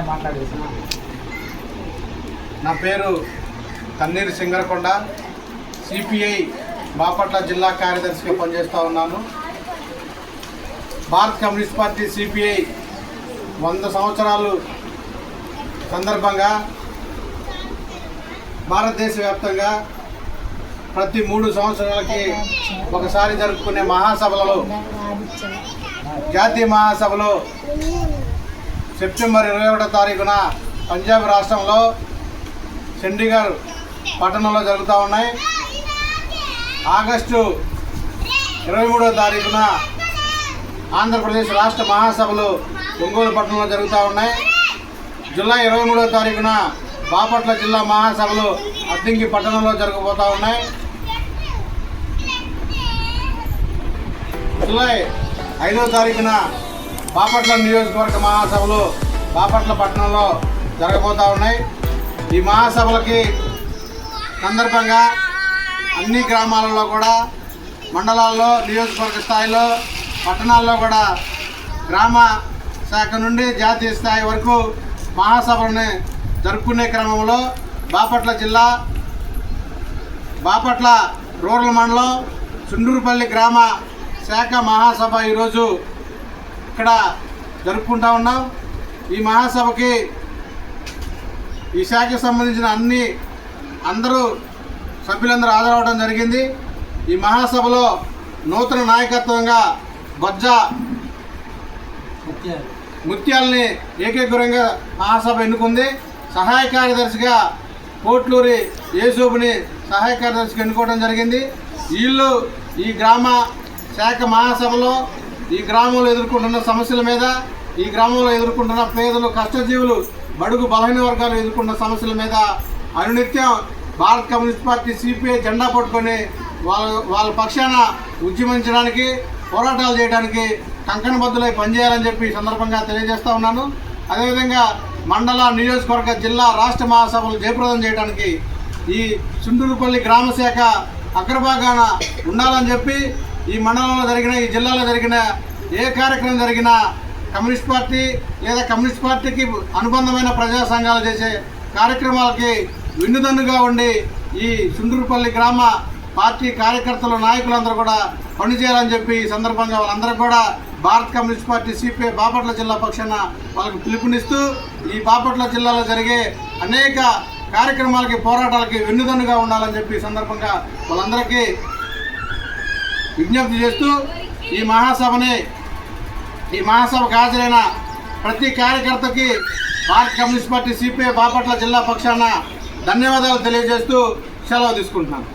మాట్లాడేసిన నా పేరు తన్నీరు సింగరకొండ సిపిఐ బాపట్ల జిల్లా కార్యదర్శిగా పనిచేస్తూ ఉన్నాను. భారత్ కమ్యూనిస్ట్ పార్టీ సిపిఐ వంద సంవత్సరాలు సందర్భంగా భారతదేశ వ్యాప్తంగా ప్రతి మూడు సంవత్సరాలకి ఒకసారి జరుపుకునే మహాసభలలో జాతీయ మహాసభలో సెప్టెంబర్ ఇరవై ఒకటో తారీఖున పంజాబ్ రాష్ట్రంలో చండీగఢ్ పట్టణంలో జరుగుతూ ఉన్నాయి. ఆగస్టు ఇరవై మూడో తారీఖున ఆంధ్రప్రదేశ్ రాష్ట్ర మహాసభలు ఒంగోలు పట్టణంలో జరుగుతూ ఉన్నాయి. జూలై ఇరవై మూడో తారీఖున బాపట్ల జిల్లా మహాసభలు అద్దంకి పట్టణంలో జరగబోతూ ఉన్నాయి. జూలై ఐదో తారీఖున బాపట్ల నియోజకవర్గ మహాసభలు బాపట్ల పట్టణంలో జరగబోతూ ఉన్నాయి. ఈ మహాసభలకి సందర్భంగా అన్ని గ్రామాలలో కూడా మండలాల్లో నియోజకవర్గ స్థాయిలో పట్టణాల్లో కూడా గ్రామ శాఖ నుండి జాతీయ స్థాయి వరకు మహాసభలను జరుపుకునే క్రమంలో బాపట్ల జిల్లా బాపట్ల రూరల్ మండలం చుండూరుపల్లి గ్రామ శాఖ మహాసభ ఈరోజు ఇక్కడ జరుపుకుంటా ఉన్నాం. ఈ మహాసభకి ఈ శాఖకు సంబంధించిన అన్ని అందరూ సభ్యులందరూ హాజరవడం జరిగింది. ఈ మహాసభలో నూతన నాయకత్వంగా బొజ్జ ముత్యాలని ఏకగ్రంగా మహాసభ ఎన్నుకుంది. సహాయ కార్యదర్శిగా కోట్లూరి యేసూబుని సహాయ కార్యదర్శిగా ఎన్నుకోవడం జరిగింది. వీళ్ళు ఈ గ్రామ శాఖ మహాసభలో ఈ గ్రామంలో ఎదుర్కొంటున్న సమస్యల మీద ఈ గ్రామంలో ఎదుర్కొంటున్న పేదలు కష్టజీవులు బడుగు బలహీన వర్గాలు ఎదుర్కొన్న సమస్యల మీద అనునిత్యం భారత కమ్యూనిస్ట్ పార్టీ సిపిఐ జెండా పట్టుకొని వాళ్ళ వాళ్ళ పక్షాన ఉద్యమించడానికి పోరాటాలు చేయడానికి కంకణబద్దులై పనిచేయాలని చెప్పి సందర్భంగా తెలియజేస్తూ ఉన్నాను. అదేవిధంగా మండల నియోజకవర్గ జిల్లా రాష్ట్ర మహాసభలు జయప్రదం చేయడానికి ఈ చుండూరుపల్లి గ్రామ శాఖ అగ్రభాగాన ఉండాలని చెప్పి ఈ మండలంలో జరిగిన ఈ జిల్లాలో జరిగిన ఏ కార్యక్రమం జరిగినా కమ్యూనిస్ట్ పార్టీ లేదా కమ్యూనిస్ట్ పార్టీకి అనుబంధమైన ప్రజా సంఘాలు చేసే కార్యక్రమాలకి విన్నుదన్నుగా ఉండి ఈ చుండూరుపల్లి గ్రామ పార్టీ కార్యకర్తలు నాయకులందరూ కూడా పనిచేయాలని చెప్పి ఈ సందర్భంగా వాళ్ళందరూ కూడా Bharat Communist Party CPI Bapatla జిల్లా పక్షాన వాళ్ళకు పిలుపునిస్తూ ఈ బాపట్ల జిల్లాలో జరిగే అనేక కార్యక్రమాలకి పోరాటాలకి వెన్నుదన్నుగా ఉండాలని చెప్పి సందర్భంగా వాళ్ళందరికీ విజ్ఞప్తి చేస్తూ ఈ మహాసభని ఈ మహాసభకు హాజరైన ప్రతి కార్యకర్తకి భారత కమ్యూనిస్ట్ పార్టీ సిపిఐ బాపట్ల జిల్లా పక్షాన ధన్యవాదాలు తెలియజేస్తూ సెలవు తీసుకుంటున్నాను.